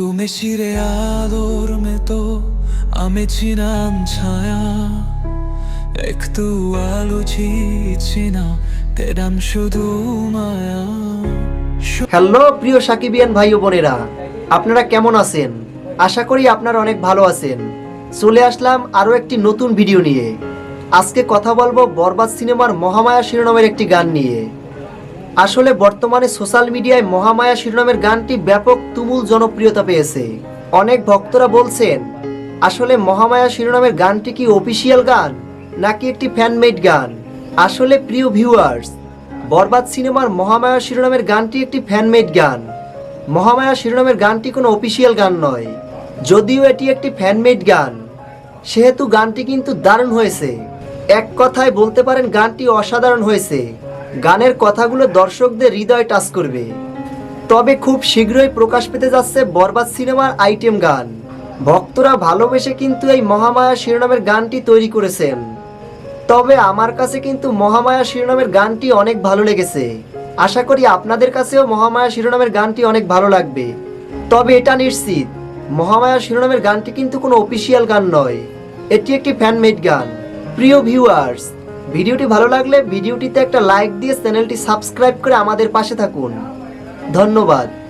তুমি শিরে আলোর মেতো আমি ছিলাম ছায়া। একটু আলো ছিল তেরাম শুধু মায়া। হ্যালো প্রিয় সাকিবিয়ান ভাই ও বোনেরা, আপনারা কেমন আছেন? আশা করি আপনারা অনেক ভালো আছেন। চলে আসলাম আরও একটি নতুন ভিডিও নিয়ে। আজকে কথা বলব বরবাদ সিনেমার মহামায়া শিরোনামের একটি গান নিয়ে। আসলে বর্তমানে সোশ্যাল মিডিয়ায় মহামায়া শিরোনামের গানটি ব্যাপক তুমুল জনপ্রিয়তা পেয়েছে। অনেক ভক্তরা বলছেন, আসলে মহামায়া শিরোনামের গানটি কি অফিসিয়াল গান নাকি একটি ফ্যানমেড গান? আসলে প্রিয় ভিউয়ার্স বরবাদ সিনেমার মহামায়া শিরোনামের গানটি একটি ফ্যানমেড গান। মহামায়া শিরোনামের গানটি কোনো অফিসিয়াল গান নয়, যদিও এটি একটি ফ্যানমেড গান। সেহেতু গানটি কিন্তু দারুণ হয়েছে। এক কথায় বলতে পারেন, গানটি অসাধারণ হয়েছে। গানের কথাগুলো দর্শকদের হৃদয় টাচ করবে। তবে খুব শীঘ্রই প্রকাশ পেতে যাচ্ছে বরবাদ সিনেমার আইটেম গান। ভক্তরা ভালোবেসে কিন্তু এই মহামায়া শিরোনামের গানটি তৈরি করেছেন। তবে আমার কাছে কিন্তু মহামায়া শিরোনামের গানটি অনেক ভালো লেগেছে। আশা করি আপনাদের কাছেও মহামায়া শিরোনামের গানটি অনেক ভালো লাগবে। তবে এটা নিশ্চিত, মহামায়া শিরোনামের গানটি কিন্তু কোনো অফিসিয়াল গান নয়। এটি একটি ফ্যানমেড গান। প্রিয় ভিউয়ার্স ভিডিওটি ভালো লাগলে ভিডিওটিতে একটা লাইক দিয়ে চ্যানেলটি সাবস্ক্রাইব করে আমাদের পাশে থাকুন। ধন্যবাদ।